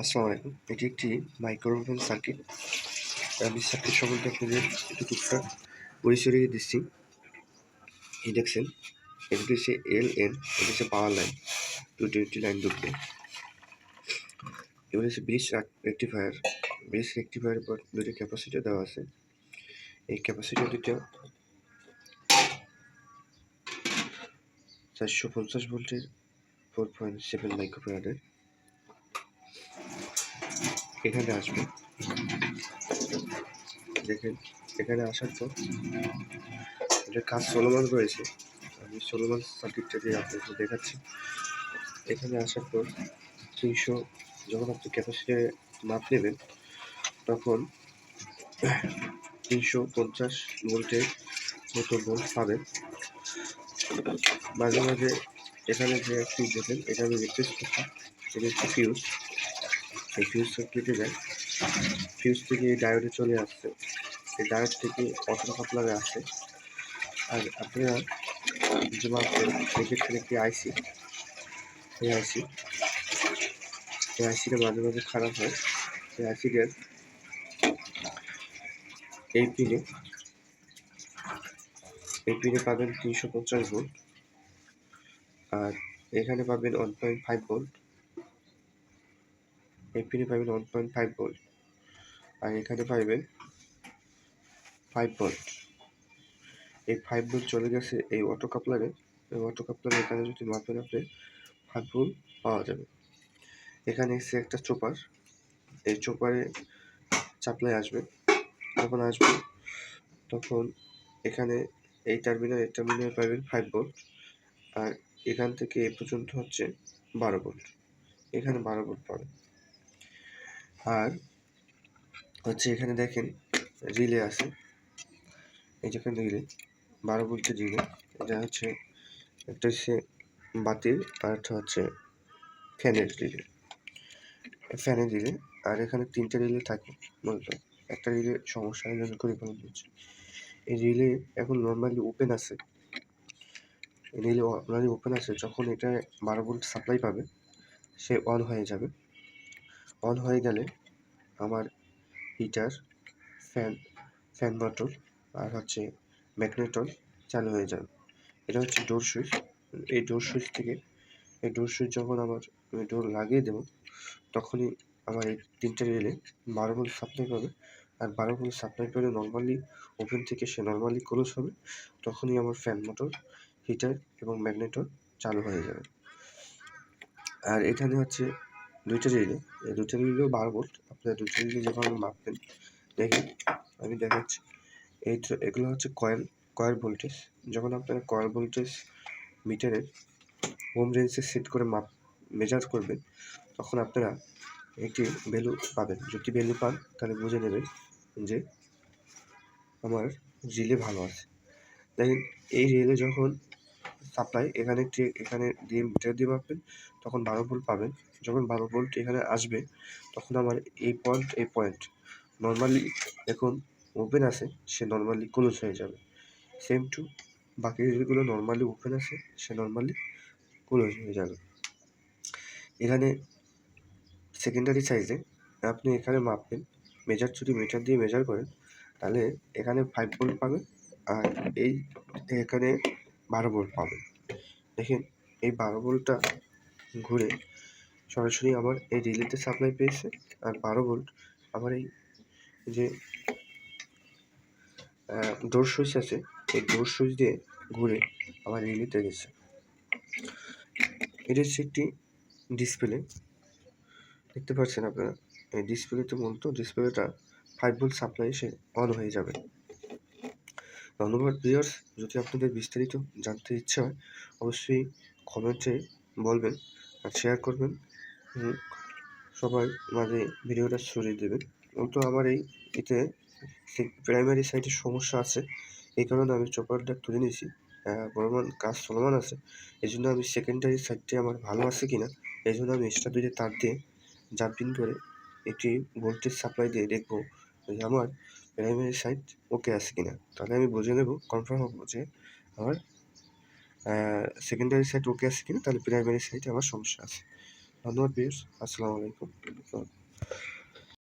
আসসালামু আলাইকুম এটি একটি মাইক্রোওয়েভ সার্কিট। আমি সার্কিট সম্বন্ধে আপনাদের একটু টুকটাক পরিচয় দিচ্ছি। এই দেখছেন হচ্ছে এল এন এটি হচ্ছে পাওয়ার লাইন, দুটি দুটি লাইন ঢুকবে এগুলো হচ্ছে ব্রিজ রেক্টিফায়ার ব্রিজ রেক্টিফায়ারের পর দুটি ক্যাপাসিটি দেওয়া আছে। এই ক্যাপাসিটি দুটো চারশো পঞ্চাশ ভোল্টের ফোর পয়েন্ট সেভেন মাইক্রোফ্যারাডের এখানে আসবে। দেখেন, এখানে আসার পর এটা কাজ চলমান রয়েছে। আমি চলমান সার্কিটটা দিয়ে আপনাকে দেখাচ্ছি। এখানে আসার পর তিনশো, যখন আপনি ক্যাপাসিটি মাপ নেবেন, তখন তিনশো পঞ্চাশ ভোল্টের মতো ভোল্ট পাবেন। মাঝে মাঝে এখানে যে একটি দেখেন, এটা আমি রিকোয়েস্ট করছি। এটা হচ্ছে ফিউজ এই ফিউজটা কেটে যায়। ফিউজ থেকে এই ডায়োডে চলে আসছে। এই ডায়োড থেকে অটো কাপলারে আসে আর আপনারা যে মাপেন সেক্ষেত্রে একটি আইসি এই আইসি এই আইসিটা মাঝে মাঝে খারাপ হয়। এই আইসিটার এই পিনে এই পিনে পাবেন তিনশো পঞ্চাশ ভোল্ট আর এখানে পাবেন ওয়ান পয়েন্ট ফাইভ ভোল্ট এই পিনে পাবেন ওয়ান পয়েন্ট ফাইভ ভোল্ট আর এখানে পাবেন ফাইভ ভোল্ট এই ফাইভ ভোল্ট চলে গেছে এই অটো কাপলারে এই অটো কাপলারে এখানে যদি মাপেন আপনি ফাইভ ভোল্ট পাওয়া যাবে। এখানে এসে একটা চোপার এই চোপারে চাপলায় আসবে। যখন আসবে, তখন এখানে এই টার্মিনাল এই টার্মিনাল পাবেন ফাইভ ভোল্ট আর এখান থেকে এ পর্যন্ত হচ্ছে বারো ভোল্ট এখানে বারো ভোল্ট পাবেন। আর হচ্ছে এখানে দেখেন রিলে আছে। এই যেখানে রিলে, বারো ভোল্টের রিলে এটা হচ্ছে একটা হচ্ছে বাতির আর একটা হচ্ছে ফ্যানের রিলে। ফ্যানের রিলে, আর এখানে তিনটে রিলে থাকে মূলত। একটা রিলে সমস্যা জন্য করে ফেলানো হচ্ছে এই রিলে এখন নর্মালি ওপেন আছে। রিলে নর্মালি ওপেন আছে যখন এটা বারো ভোল্ট সাপ্লাই পাবে, সে অন হয়ে যাবে। অন হয়ে গেলে আমার হিটার ফ্যান ফ্যান মোটর আর হচ্ছে ম্যাগনেটর চালু হয়ে যাবে এটা হচ্ছে ডোর সুইচ এই ডোর সুইচ থেকে এই ডোর সুইচ যখন আমার ডোর লাগিয়ে দেবো, তখনই আমার এই তিনটে রেলে বারো ভোল্ট সাপ্লাই পাবে। আর বারো ভোল্ট সাপ্লাই পেলে নর্মালি ওভেন থেকে সে নর্মালি ক্লোজ হবে, তখনই আমার ফ্যান মোটর হিটার এবং ম্যাগনেটর চালু হয়ে যাবে। আর এখানে হচ্ছে দুইটা রিলে এই দুইটা রিলেও বারো ভোল্ট রিলে যখন মাপবেন। দেখেন, আমি দেখাচ্ছি। এই এগুলো হচ্ছে কয়েল কয়েল ভোল্টেজ যখন আপনারা কয়েল ভোল্টেজ মিটারের হোম রেঞ্জে সেট করে মাপ মেজার করবেন, তখন আপনারা একটি ভ্যালু পাবেন। যদি ভ্যালু পান, তাহলে বুঝে নেবেন যে আমার রিলে ভালো আছে। দেখেন, এই রিলে যখন সাপ্লাই এখানে একটি এখানে দিয়ে মিটার দিয়ে মাপবেন, তখন বারো ভোল্ট পাবেন। যখন বারো ভোল্ট এখানে আসবে, তখন আমার এই পয়েন্ট এই পয়েন্ট নর্মালি এখন ওপেন আছে, সে নর্মালি ক্লোজ হয়ে যাবে। সেম টু বাকি যেগুলো নর্মালি ওপেন আছে, সে নর্মালি ক্লোজ হয়ে যাবে। এখানে সেকেন্ডারি সাইজে আপনি এখানে মাপবেন মেজার যদি মিটার দিয়ে মেজার করেন, তাহলে এখানে ফাইভ ভোল্ট পাবেন, আর এই এখানে বারো ভোল্ট পাবেন। দেখেন, এই বারো ভোল্টটা ঘুরে সরাসরি আমার এই রিলেতে সাপ্লাই পেয়েছে আর বারো ভোল্ট আমার এই যে ডোর সুইচ আছে, এই ডোর সুইচ দিয়ে ঘুরে আমার রিলেতে গেছে। এটা হচ্ছে একটি ডিসপ্লে, দেখতে পাচ্ছেন আপনারা? এই ডিসপ্লেতে মূলত ডিসপ্লেটা ফাইভ ভোল্ট সাপ্লাই এসে অন হয়ে যাবে। ধন্যবাদ ভিউয়ার্স। যদি আপনাদের বিস্তারিত জানতে ইচ্ছা হয়, অবশ্যই কমেন্টে বলবেন আর শেয়ার করবেন। সবার মাঝে ভিডিওটা ছড়িয়ে দেবেন। তো আমার এই এতে প্রাইমারি সাইডে সমস্যা আছে। এই কারণে আমি চপারটা তুলে নিয়েছি। বর্তমান কাজ চলমান আছে। এই জন্য আমি সেকেন্ডারি সাইডটি আমার ভালো আছে কিনা, এই জন্য আমি এক্সট্রা দুইটা তার দিয়ে জাম্পিং করে একটি ভোল্টেজ সাপ্লাই দিয়ে দেখব আমার প্রাইমারি সাইট ওকে আছে কিনা? তাহলে আমি বুঝে নেব কনফার্ম হব যে আমার সেকেন্ডারি সাইট ওকে আছে কিনা, তাহলে প্রাইমারি সাইটে আমার সমস্যা আছে। ধন্যবাদ বিয়ার্স আসসালামু আলাইকুম।